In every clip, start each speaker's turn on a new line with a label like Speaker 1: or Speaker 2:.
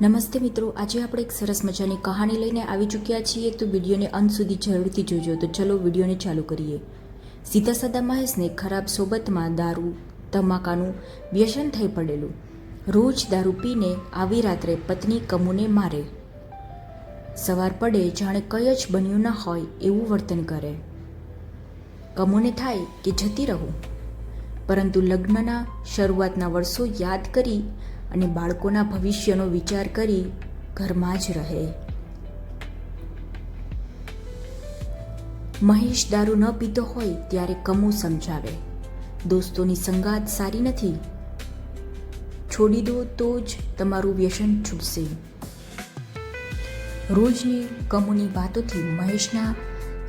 Speaker 1: નમસ્તે મિત્રો, આજે આપણે એક સરસ મજાની કહાની લઈને આવી ચૂક્યા છીએ, તો વિડીયોને અંત સુધી જરૂરથી જોજો. તો ચલો વિડીયોને ચાલુ કરીએ. સીધા સાદા મહેશને ખરાબ સોબતમાં દારૂ તમાકાનું વ્યસન થઈ પડેલું. રોજ દારૂ પીને આવી રાત્રે પત્ની કમુને મારે. સવાર પડે, જાણે કંઈ જ બન્યું ન હોય એવું વર્તન કરે. કમુને થાય કે જતી રહું. પરંતુ લગ્નના શરૂઆતના વર્ષો યાદ કરી અને બાળકોના ભવિષ્યનો વિચાર કરી ઘરમાં જ રહે. મહેશ દારૂ ન પીતો હોય ત્યારે કમુ સમજાવે. દોસ્તોની સંગાત સારી નથી. છોડી દો તો જ તમારું વ્યસન છૂટશે. રોજની કમુની વાતોથી મહેશના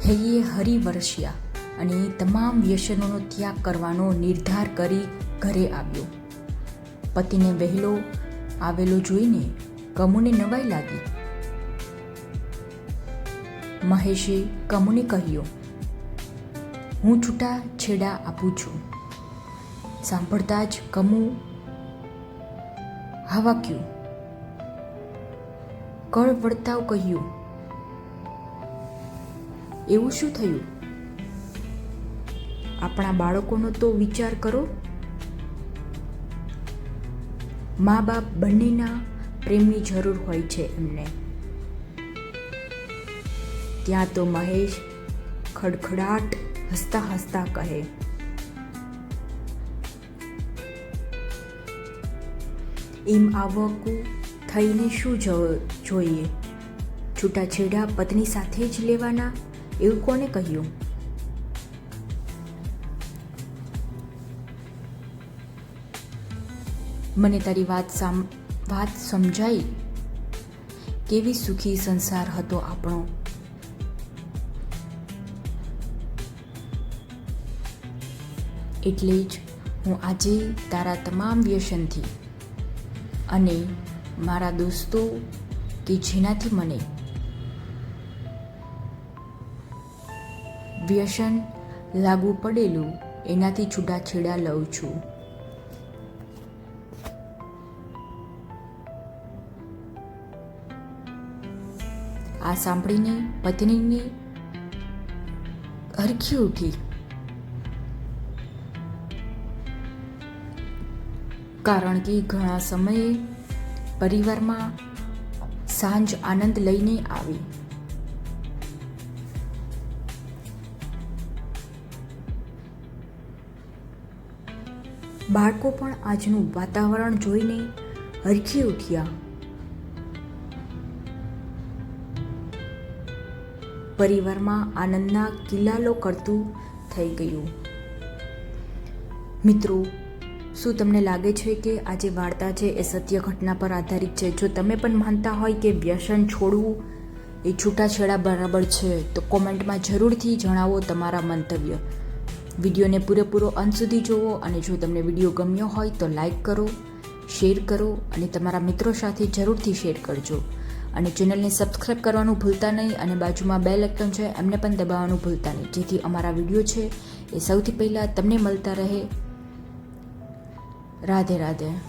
Speaker 1: હૈયે હરી વરસ્યા અને તમામ વ્યસનોનો ત્યાગ કરવાનો નિર્ધાર કરી ઘરે આવ્યો. પતિને વહેલો આવેલો જોઈને કમુને નવાઈ લાગી. મહેશે કમુને કહ્યું, હું છૂટા છેડા આપું છું. સાંભળતા જ કમુ હાવાક્યું. કળ વળતાવ કહ્યું, એવું શું થયું? આપણા બાળકોનો તો વિચાર કરો. મા બાપ બંનેના પ્રેમની જરૂર હોય છે એમને. ત્યાં તો મહેશ ખડખડાટ હસતા હસતા કહે, એમ આવકું થઈને શું જોઈએ? છૂટાછેડા પત્ની સાથે જ લેવાના? એવું કોને કહ્યું? મને તારી વાત સામ, વાત સમજાઈ? કેવી સુખી સંસાર હતો આપણો? એટલે જ હું આજે તારા તમામ વ્યસનથી અને મારા દોસ્તો કે જેનાથી મને વ્યસન લાગુ પડેલું એનાથી છૂટાછેડા લઉં છું. આ સાંભળીને પત્નીને હરખી ઉઠી કારણ કે ઘણા સમયે પરિવારમાં સાંજ આનંદ લઈને આવી. બાળકો પણ આજનું વાતાવરણ જોઈને હરખી ઉઠ્યા. પરિવારમાં આનંદના કિલ્લાલો કરતું થઈ ગયું. મિત્રો, શું તમને લાગે છે કે આ જે વાર્તા છે એ સત્ય ઘટના પર આધારિત છે? જો તમે પણ માનતા હોય કે વ્યસન છોડવું એ છૂટાછેડા બરાબર છે, તો કોમેન્ટમાં જરૂરથી જણાવો તમારા મંતવ્ય. વિડીયોને પૂરેપૂરો અંત સુધી જુઓ અને જો તમને વીડિયો ગમ્યો હોય તો લાઈક કરો, શેર કરો અને તમારા મિત્રો સાથે જરૂરથી શેર કરજો. અને ચેનલને સબસ્ક્રાઈબ કરવાનું ભૂલતા નહીં અને બાજુમાં બેલ આઇકન છે, એમને પણ દબાવવાનું ભૂલતા નહીં. જેથી અમારા વીડિયો છે એ સૌથી પહેલાં તમને મળતા રહે. રાધે રાધે.